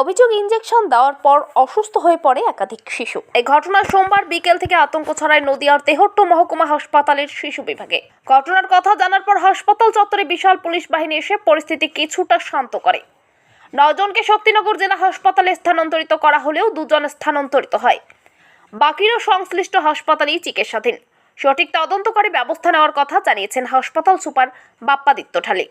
অভিযোগ ইঞ্জেকশন দেওয়ার পর অসুস্থ হয়ে পড়ে একাধিক শিশু। এই ঘটনা সোমবার বিকেল থেকে আতঙ্ক ছড়ায় নদিয়ার তেহট্ট মহকুমা হাসপাতালের শিশু বিভাগে। ঘটনার কথা জানার পর হাসপাতাল চত্বরে বিশাল পুলিশ বাহিনী এসে পরিস্থিতি কিছুটা শান্ত করে। নজনকে শক্তিনগর জেলা হাসপাতালে স্থানান্তরিত করা হলেও দুজন স্থানান্তরিত হয়। বাকিরও সংশ্লিষ্ট হাসপাতালেই চিকিৎসাধীন। সঠিক তদন্ত করে ব্যবস্থা নেওয়ার কথা জানিয়েছেন হাসপাতাল সুপার বাপ্পাদিত্য ঢালি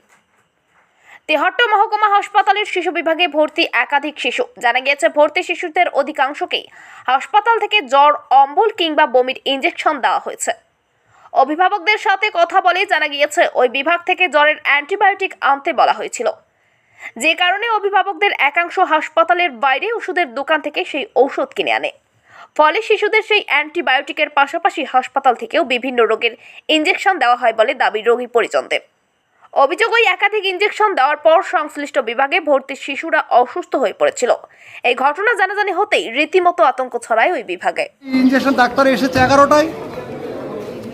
তেহট্ট মহকুমা হাসপাতালের শিশু বিভাগে ভর্তি একাধিক শিশু। জানা গিয়েছে, ভর্তি শিশুদের অধিকাংশকেই হাসপাতাল থেকে জ্বর, অম্বল কিংবা বমির ইঞ্জেকশন দেওয়া হয়েছে। অভিভাবকদের সাথে কথা বলে জানা গিয়েছে, ওই বিভাগ থেকে জ্বরের অ্যান্টিবায়োটিক আনতে বলা হয়েছিল। যে কারণে অভিভাবকদের একাংশ হাসপাতালের বাইরে ওষুধের দোকান থেকে সেই ঔষধ কিনে আনে। ফলে শিশুদের সেই অ্যান্টিবায়োটিকের পাশাপাশি হাসপাতাল থেকেও বিভিন্ন রোগের ইঞ্জেকশন দেওয়া হয় বলে দাবি রোগী পরিজনদের। অভিযোগ ওই একাধিক ইঞ্জেকশন দেওয়ার পর সংশ্লিষ্ট বিভাগে ভর্তি শিশুরা অসুস্থ হয়ে পড়েছিল। এই ঘটনা জানাজানি হতেই রীতিমতো আতঙ্ক ছড়ায় ওই বিভাগে। ইঞ্জেকশন ডাক্তার এসেছে এগারোটায়।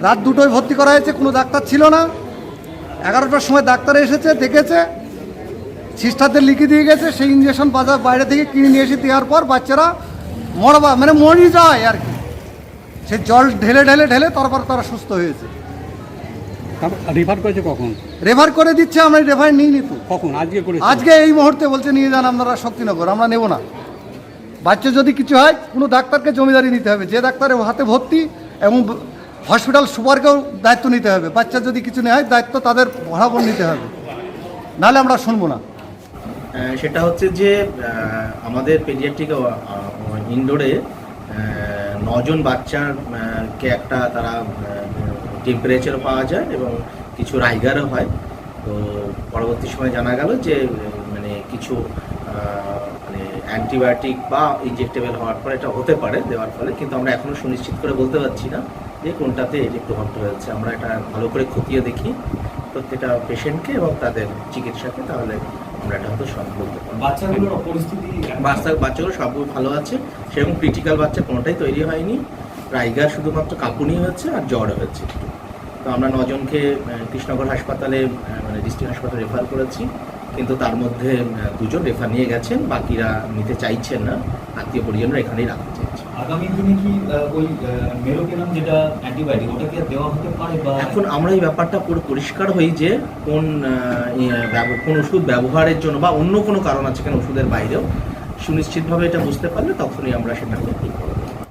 রাত দুটোয় ভর্তি করা হয়েছে, কোনো ডাক্তার ছিল না। এগারোটার সময় ডাক্তার এসেছে, দেখেছে। সিস্টারদের লিখে দিয়ে গেছে, সেই ইঞ্জেকশন বাজার বাইরে থেকে কিনে নিয়ে এসে দেওয়ার পর বাচ্চারা মরবা মানে মরি যায় আর কি। সে জল ঢেলে ঢেলে ঢেলে তারপর তারা সুস্থ হয়েছে। রিফার করেছে কখন? রেফার করে দিচ্ছে আমরা রেফার নিই নি তো। কখন? আজকে করেছে? আজকে এই মুহূর্তে বলছে নিয়ে যান আপনারা শক্তিনগর আমরা নেব না। বাচ্চা যদি কিছু হয় কোনো ডাক্তারকে জমিদারি নিতে হবে। যে ডাক্তারের হাতে ভর্তি এবং হসপিটাল সুপারকেও দায়িত্ব নিতে হবে। বাচ্চা যদি কিছু নেয় দায়িত্ব তাদের বরাবর নিতে হবে। নাহলে আমরা শুনব না। সেটা হচ্ছে যে আমাদের পেডিয়াট্রিক ইনডোরে নজন বাচ্চার কে একটা তারা টেম্পারেচার পাওয়া যায় এবং কিছু রাইগারও হয়। তো পরবর্তী সময় জানা গেল যে মানে কিছু মানে অ্যান্টিবায়োটিক বা ইনজেক্টেবল হওয়ার পর এটা হতে পারে দেওয়ার ফলে কিন্তু আমরা এখনও সুনিশ্চিত করে বলতে পারছি না যে কোনটাতে এর প্রভাবটা হয়েছে। আমরা এটা ভালো করে খতিয়ে দেখি প্রত্যেকটা পেশেন্টকে এবং তাদের চিকিৎসাকে তাহলে আমরা এটা হয়তো সব বলতে পারব। বাচ্চাগুলোর পরিস্থিতি বাচ্চা বাচ্চাগুলো সব ভালো আছে। সেরকম ক্রিটিক্যাল বাচ্চা কোনোটাই তৈরি হয়নি। রাইগার শুধুমাত্র কাঁপুনি হয়েছে আর জ্বর হয়েছে। তো আমরা নজনকে আহ, কৃষ্ণনগর হাসপাতালে মানে ডিস্ট্রিক্ট হাসপাতালে রেফার করেছি। কিন্তু তার মধ্যে দুজন রেফার নিয়ে গেছেন বাকিরা নিতে চাইছেন না। আত্মীয় পরিজনরা এখানেই রাখতে চাইছে। আগামী দিনে কি ওই মেরোকেনাম যেটা অ্যান্টিবায়োটিক ওটা কি দেওয়া হতে পারে বা এখন আমরা এই ব্যাপারটা পুরো পরিষ্কার হই যে কোন ইয়ে, কোন ওষুধ ব্যবহারের জন্য বা অন্য কোনো কারণ আছে কেন ওষুধের বাইরেও সুনিশ্চিতভাবে এটা বুঝতে পারলে তখনই আমরা সেটা করতে পারব